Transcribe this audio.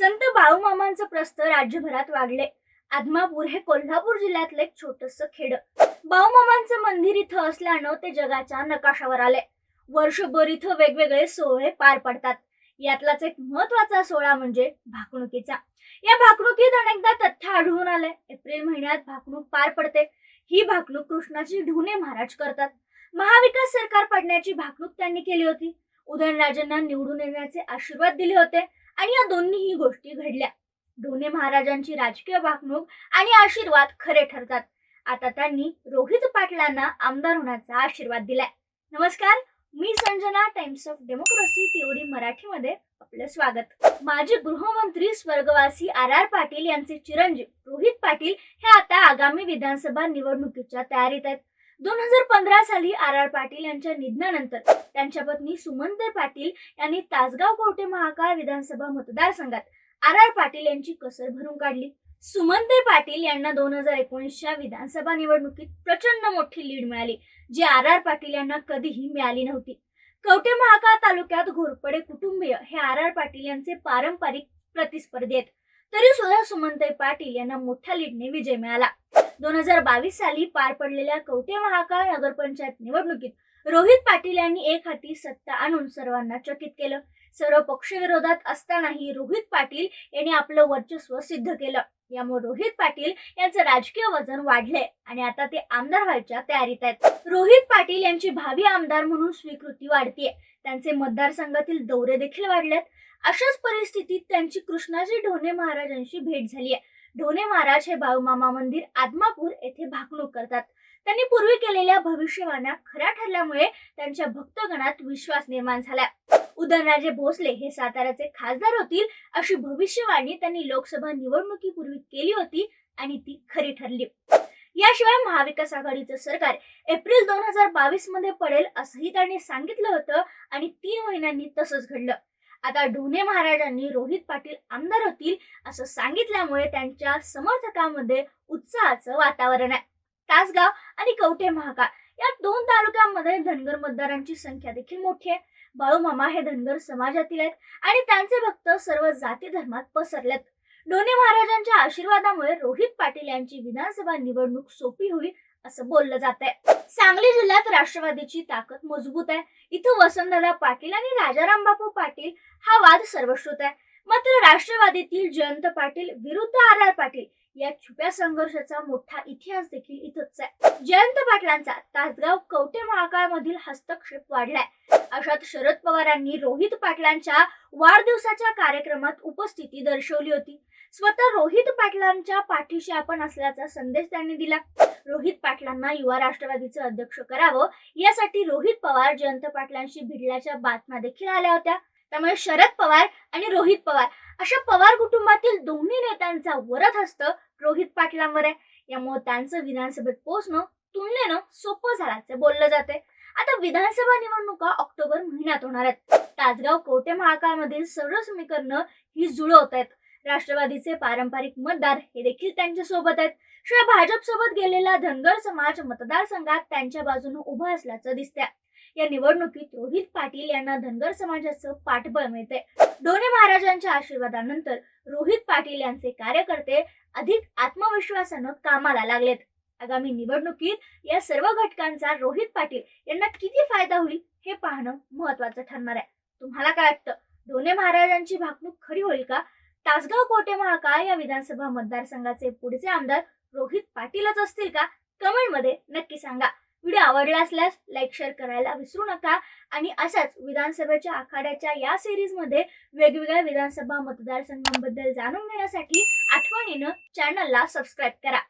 संत बाळूमामांचं प्रस्थ राज्यभरात वाढले. आदमापूर हे कोल्हापूर जिल्ह्यातलं एक छोटस खेड. बाळूमामांचं मंदिर इथं असल्यानं ते जगाच्या नकाशावर आले. वर्षभर इथं वेगवेगळे सोहळे पार पडतात. यातलाच एक महत्त्वाचा सोहळा म्हणजे भाकणुकीचा. या भाकणुकीत अनेकदा तथ्य आढळून आलंय एप्रिल महिन्यात भाकणूक पार पडते. ही भाकणूक कृष्णाची ढुणे महाराज करतात. महाविकास सरकार पडण्याची भाकणूक त्यांनी केली होती. उदयनराजांना निवडून येण्याचे आशीर्वाद दिले होते. आणि या दोन्हीही गोष्टी घडल्या. ढोणे महाराजांची राजकीय वागणूक आणि आशीर्वाद खरे ठरतात. आता त्यांनी रोहित पाटलांना आमदार होण्याचा आशीर्वाद दिलाय. नमस्कार मी Sanjana Times of Democracy TOD मराठीमध्ये आपलं स्वागत. माजी गृहमंत्री स्वर्गवासी आर आर पाटील यांचे चिरंजीव रोहित पाटील हे आता आगामी विधानसभा निवडणुकीच्या तयारीत आहेत. दोन हजार पंधरा साली आर आर पाटील यांच्या निधनानंतर त्यांच्या पत्नी सुमनताई पाटील यांनी तासगाव कोटे महाकाळ विधानसभा मतदारसंघात आर आर पाटील यांची कसर भरून काढली. सुमनताई पाटील यांना दोन हजार एकोणीसच्या विधानसभा निवडणुकीत प्रचंड मोठी लीड मिळाली जी आर आर पाटील यांना कधीही मिळाली नव्हती. कवटे महाकाळ तालुक्यात घोरपडे कुटुंबीय हे आर आर पाटील यांचे पारंपरिक प्रतिस्पर्धी आहेत. तरी सुद्धा सुमनताई पाटील यांना मोठ्या लीडने विजय मिळाला. दोन हजार बावीस साली पार पडलेल्या कवठे महाकाळ नगरपंचायत निवडणुकीत रोहित पाटील यांनी एक हाती सत्ता आणून सर्वांना चकित केलं. सर्व पक्षविरोधात असतानाही रोहित पाटील यांनी आपलं वर्चस्व सिद्ध केलं. यामुळे रोहित पाटील यांचं राजकीय वजन वाढलंय आणि आता ते आमदार व्हायच्या तयारीत आहेत. रोहित पाटील यांची भावी आमदार म्हणून स्वीकृती वाढतीये. त्यांचे मतदारसंघातील दौरे देखील वाढलेत. अशाच परिस्थितीत त्यांची कृष्णाजी ढोणे महाराजांशी भेट झाली आहे. ढोणे महाराज हे बाळूमामा मंदिर आदमापूर येथे भाकणूक करतात. त्यांनी पूर्वी केलेल्या भविष्यवाण्या खऱ्या ठरल्यामुळे त्यांच्या भक्तगणात विश्वास निर्माण झाला. उदयनराजे भोसले हे साताऱ्याचे खासदार होतील अशी भविष्यवाणी त्यांनी लोकसभा निवडणुकीपूर्वी केली होती आणि ती खरी ठरली. याशिवाय महाविकास आघाडीचं सरकार एप्रिल दोन हजार बावीसमध्ये पडेल असंही त्यांनी सांगितलं होतं आणि तीन महिन्यांनी तसंच घडलं. आता ढोणे महाराजांनी रोहित पाटील आमदार होतील असं सांगितल्यामुळे त्यांच्या समर्थकांमध्ये उत्साहाचं वातावरण आहे. तासगाव आणि कवठे महाकाळ या दोन तालुक्यांमध्ये धनगर मतदारांची संख्या देखील मोठी आहे. बाळूमामा हे धनगर समाजातील आहेत आणि त्यांचे भक्त सर्व जाती धर्मात पसरलेत. डोणे महाराजांच्या आशीर्वादामुळे रोहित पाटील यांची विधानसभा निवडणूक सोपी होईल असं बोललं जात आहे सांगली जिल्ह्यात राष्ट्रवादीची ताकद मजबूत आहे. इथं वसंतदादा पाटील आणि राजाराम बापू पाटील हा वाद सर्वश्रुत आहे. मात्र राष्ट्रवादीतील जयंत पाटील विरुद्ध आर आर पाटील या छुप्या संघर्षाचा मोठा इतिहास देखील इथंच आहे. जयंत पाटलांचा तासगाव कवटे महाकाळ मधील हस्तक्षेप वाढलाय. अशात शरद पवारांनी रोहित पाटलांच्या वाढदिवसाच्या कार्यक्रमात उपस्थिती दर्शवली होती. स्वतः रोहित पाटलांच्या पाठीशी आपण असल्याचा संदेश त्यांनी दिला. रोहित पाटलांना युवा राष्ट्रवादीचं अध्यक्ष करावं यासाठी रोहित पवार जयंत पाटलांशी भिडल्याच्या बातम्या देखील आल्या होत्या. त्यामुळे शरद पवार आणि रोहित पवार अशा पवार कुटुंबातील दोन्ही नेत्यांचा वरद हस्त रोहित पाटलांवर आहे. यामुळे त्यांचं विधानसभेत पोहोचणं तुलनेनं सोपं झाल्याचं बोललं जाते आता विधानसभा निवडणुका ऑक्टोबर महिन्यात होणार आहेत. तासगाव कोटे महाकाळमधील सर्व समीकरणं ही जुळवत आहेत राष्ट्रवादीचे पारंपरिक मतदार हे देखील त्यांच्यासोबत आहेत. शिवाय भाजप सोबत गेलेला धनगर समाज मतदारसंघात त्यांच्या बाजूने उभा असल्याचं दिसतंय. या निवडणुकीत रोहित पाटील यांना धनगर समाजाचं पाठबळ मिळते दोन्ही महाराजांच्या आशीर्वादानंतर रोहित पाटील यांचे कार्यकर्ते अधिक आत्मविश्वासानं कामाला लागलेत. आगामी निवडणुकीत या सर्व घटकांचा रोहित पाटील यांना किती फायदा होईल हे पाहणं महत्वाचं ठरणार आहे. तुम्हाला काय वाटतं? दोन्ही महाराजांची भाकणूक खरी होईल का? तासगाव कोटे महाकाळ या विधानसभा मतदारसंघाचे पुढचे आमदार रोहित पाटीलच असतील का? कमेंटमध्ये नक्की सांगा. व्हिडिओ आवडला असल्यास लाईक शेअर करायला विसरू नका. आणि अशाच विधानसभेच्या आखाड्याच्या या सिरीजमध्ये वेगवेगळ्या विधानसभा मतदारसंघांबद्दल जाणून घेण्यासाठी आठवणीनं चॅनलला सबस्क्राईब करा.